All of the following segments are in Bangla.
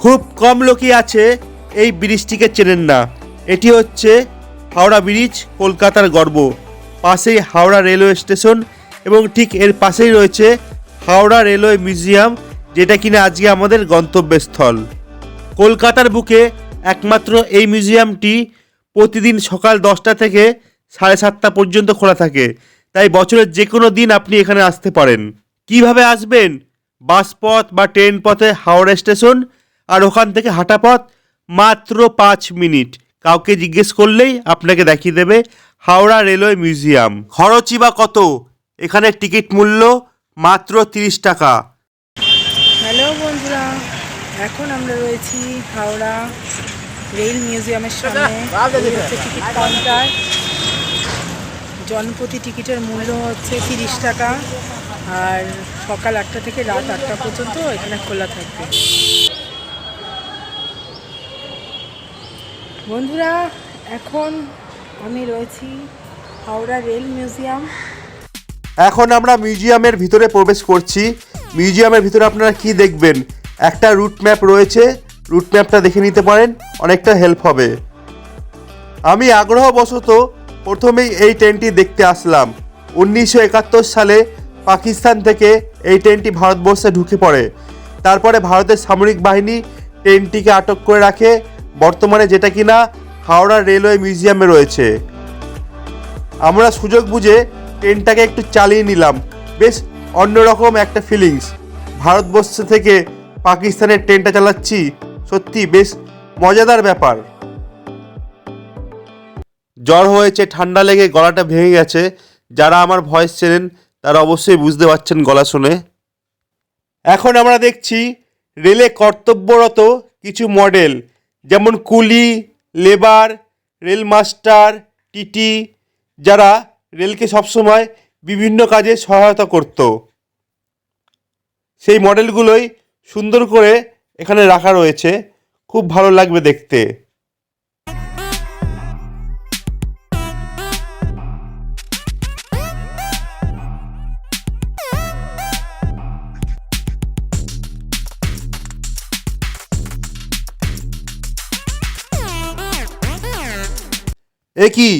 খুব কম লোকই আছে, এই ব্রিজটিকে চেনেন না। এটি হচ্ছে হাওড়া ব্রিজ, কলকাতার গর্ব। পাশেই হাওড়া রেলওয়ে স্টেশন এবং ঠিক এর পাশেই রয়েছে হাওড়া রেলওয়ে মিউজিয়াম, যেটা কিনা আজকে আমাদের গন্তব্যস্থল। কলকাতার বুকে একমাত্র এই মিউজিয়ামটি প্রতিদিন সকাল দশটা থেকে সাড়ে সাতটা পর্যন্ত খোলা থাকে। তাই বছরের যে কোনো দিন আপনি এখানে আসতে পারেন। কীভাবে আসবেন? বাস পথ বা ট্রেন পথে হাওড়া স্টেশন আর ওখান থেকে হাঁটা পথ মাত্র পাঁচ মিনিট। কাউকে জিজ্ঞেস করলেই আপনাকে দেখিয়ে দেবে হাওড়া রেলওয়ে মিউজিয়াম। খরচই বা কত? এখানে টিকিট মূল্য মাত্র তিরিশ টাকা। হ্যালো বন্ধুরা, এখন আমরা রয়েছি হাওড়া রেল মিউজিয়ামের সামনে। Ticket counter. জনপ্রতি টিকিটের মূল্য হচ্ছে তিরিশ টাকা। আর সকাল আটটা থেকে রাত আটটা পর্যন্ত এখানে খোলা থাকবে। বন্ধুরা, এখন আমি রয়েছি হাওড়া রেল মিউজিয়াম। এখন আমরা মিউজিয়ামের ভিতরে প্রবেশ করছি। মিউজিয়ামের ভিতরে আপনারা কি দেখবেন? একটা রুট ম্যাপ রয়েছে। রুট ম্যাপটা দেখে নিতে পারেন, অনেকটা হেল্প হবে। আমি আগ্রহবশত প্রথমেই এই ট্রেনটি দেখতে আসলাম। উনিশশো একাত্তর সালে পাকিস্তান থেকে এই ট্রেনটি ভারতবর্ষে ঢুকে পড়ে। তারপরে ভারতের সামরিক বাহিনী ট্রেনটিকে আটক করে রাখে। বর্তমানে যেটা কিনা হাওড়া রেলওয়ে মিউজিয়ামে রয়েছে। আমরা সুযোগ বুঝে ট্রেনটাকে একটু চালিয়ে নিলাম। বেশ অন্যরকম একটা ফিলিংস ভারতবর্ষ থেকে পাকিস্তানের ট্রেনটা চালাচ্ছি, সত্যি বেশ মজাদার ব্যাপার। জ্বর হয়েছে, ঠান্ডা লেগে গলাটা ভেঙে গেছে। যারা আমার ভয়েস চেনেন, তারা অবশ্যই বুঝতে পারছেন গলা শুনে। এখন আমরা দেখছি রেলে কর্তব্যরত কিছু মডেল যেমন coolie, labour rail master TT, যারা রেলকে সবসময় বিভিন্ন কাজে সহায়তা করত। সেই মডেলগুলোই সুন্দর করে এখানে রাখা রয়েছে। খুব ভালো লাগবে দেখতে। এ কি,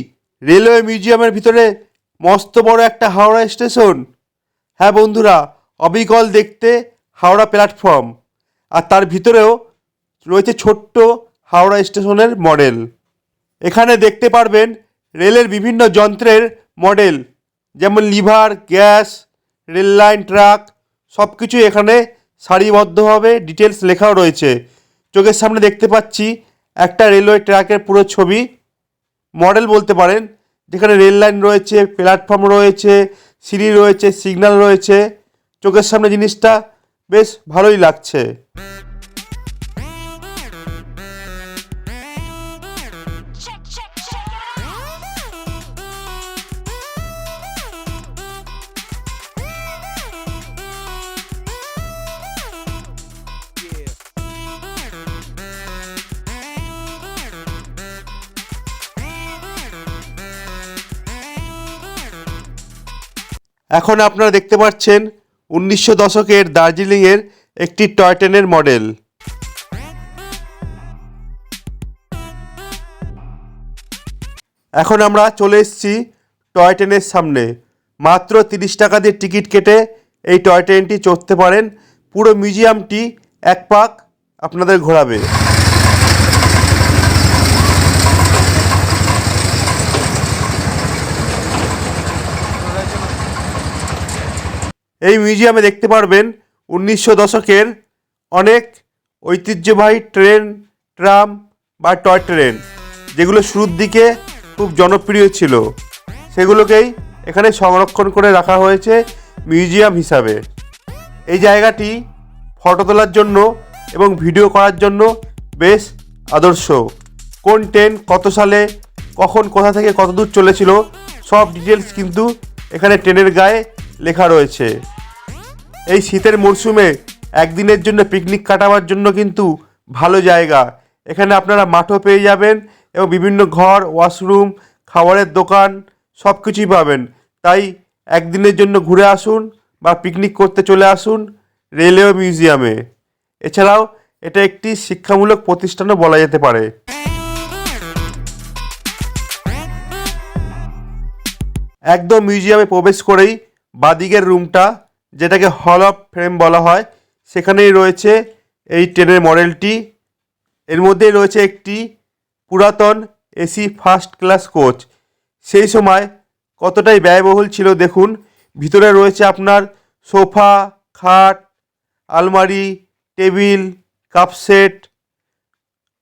রেলওয়ে মিউজিয়ামের ভিতরে মস্ত বড় একটা হাওড়া স্টেশন? হ্যাঁ বন্ধুরা, অবিকল দেখতে হাওড়া প্ল্যাটফর্ম। আর তার ভিতরেও রয়েছে ছোট্ট হাওড়া স্টেশনের মডেল। এখানে দেখতে পারবেন রেলের বিভিন্ন যন্ত্রের মডেল, যেমন lever, gas, rail line, truck সব কিছু এখানে সারিবদ্ধভাবে ডিটেলস লেখাও রয়েছে। চোখের সামনে দেখতে পাচ্ছি একটা রেলওয়ে ট্র্যাকের পুরো ছবি। মডেল বলতে পারেন, যেখানে রেল লাইন রয়েছে, প্ল্যাটফর্ম রয়েছে, সিঁড়ি রয়েছে, সিগন্যাল রয়েছে। চোখের সামনে জিনিসটা বেশ ভালোই লাগছে। এখন আপনারা দেখতে পাচ্ছেন উনিশশো দশকের দার্জিলিংয়ের একটি টয় ট্রেনের মডেল। এখন আমরা চলে এসেছি টয় ট্রেনের সামনে। মাত্র তিরিশ টাকা দিয়ে টিকিট কেটে এই টয় ট্রেনটি চড়তে পারেন। পুরো মিউজিয়ামটি এক পাক আপনাদের ঘোরাবে। এই মিউজিয়ামে দেখতে পারবেন উনিশশো দশকের অনেক ঐতিহ্যবাহী ট্রেন, ট্রাম বা টয় ট্রেন, যেগুলো শুরুর দিকে খুব জনপ্রিয় ছিল। সেগুলোকেই এখানে সংরক্ষণ করে রাখা হয়েছে মিউজিয়াম হিসাবে। এই জায়গাটি ফটো তোলার জন্য এবং ভিডিও করার জন্য বেশ আদর্শ। কোন ট্রেন কত সালে, কখন, কোথা থেকে কত দূর চলেছিল, সব ডিটেলস কিন্তু এখানে ট্রেনের গায়ে লেখা রয়েছে। এই শীতের মরশুমে একদিনের জন্য পিকনিক কাটাবার জন্য কিন্তু ভালো জায়গা। এখানে আপনারা মাঠও পেয়ে যাবেন এবং বিভিন্ন ঘর ওয়াশরুম খাবারের দোকান সব কিছুই পাবেন। তাই একদিনের জন্য ঘুরে আসুন বা পিকনিক করতে চলে আসুন রেলওয়ে মিউজিয়ামে। এছাড়াও এটা একটি শিক্ষামূলক প্রতিষ্ঠানও বলা যেতে পারে। একদম মিউজিয়ামে প্রবেশ করেই বাদিকের রুমটা, যেটাকে হল অফ ফ্রেম বলা হয়, সেখানেই রয়েছে এই ট্রেনের মডেলটি। এর মধ্যেই রয়েছে একটি পুরাতন এসি ফার্স্ট ক্লাস কোচ। সেই সময় কতটাই ব্যয়বহুল ছিল দেখুন, ভিতরে রয়েছে আপনার সোফা, খাট, আলমারি, টেবিল, কাপ সেট,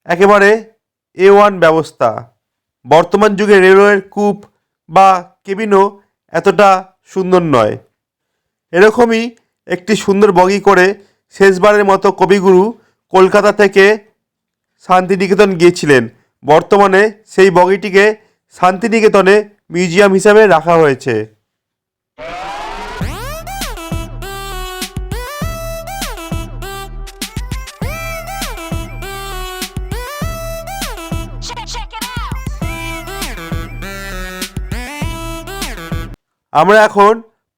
একেবারে এ ওয়ান ব্যবস্থা। বর্তমান যুগে রেলওয়ের কূপ বা কেবিনও এতটা সুন্দর নয়। এরকমই একটি সুন্দর বগি করে শেষবারের মতো কবিগুরু কলকাতা থেকে শান্তিনিকেতন গিয়েছিলেন। বর্তমানে সেই বগিটিকে শান্তিনিকেতনে মিউজিয়াম হিসাবে রাখা হয়েছে। আমরা এখন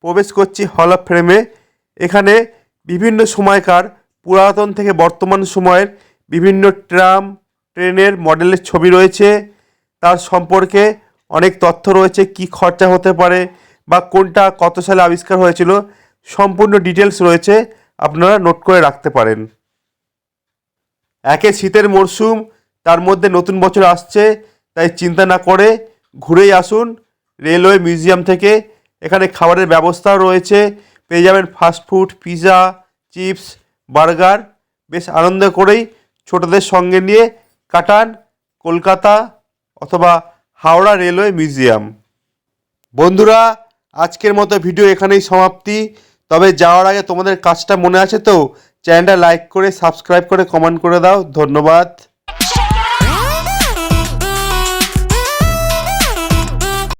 প্রবেশ করছি হল অফ ফ্রেমে এখানে বিভিন্ন সময়কার পুরাতন থেকে বর্তমান সময়ের বিভিন্ন ট্রাম, ট্রেনের মডেলের ছবি রয়েছে। তার সম্পর্কে অনেক তথ্য রয়েছে, কি খরচা হতে পারে বা কোনটা কত সালে আবিষ্কার হয়েছিল, সম্পূর্ণ ডিটেলস রয়েছে, আপনারা নোট করে রাখতে পারেন। একে শীতের মরশুম তার মধ্যে নতুন বছর আসছে, তাই চিন্তা না করে ঘুরেই আসুন রেলওয়ে মিউজিয়াম থেকে। এখানে খাবারের ব্যবস্থাও রয়েছে। পেয়ে যাবেন ফাস্টফুড পিৎজা চিপস বার্গার বেশ আনন্দ করেই ছোটদের সঙ্গে নিয়ে কাটান কলকাতা অথবা হাওড়া রেলওয়ে মিউজিয়াম। বন্ধুরা, আজকের মতো ভিডিও এখানেই সমাপ্তি। তবে যাওয়ার আগে তোমাদের কাজটা মনে আছে তো? চ্যানেলটা লাইক করে, সাবস্ক্রাইব করে, কমেন্ট করে দাও। ধন্যবাদ।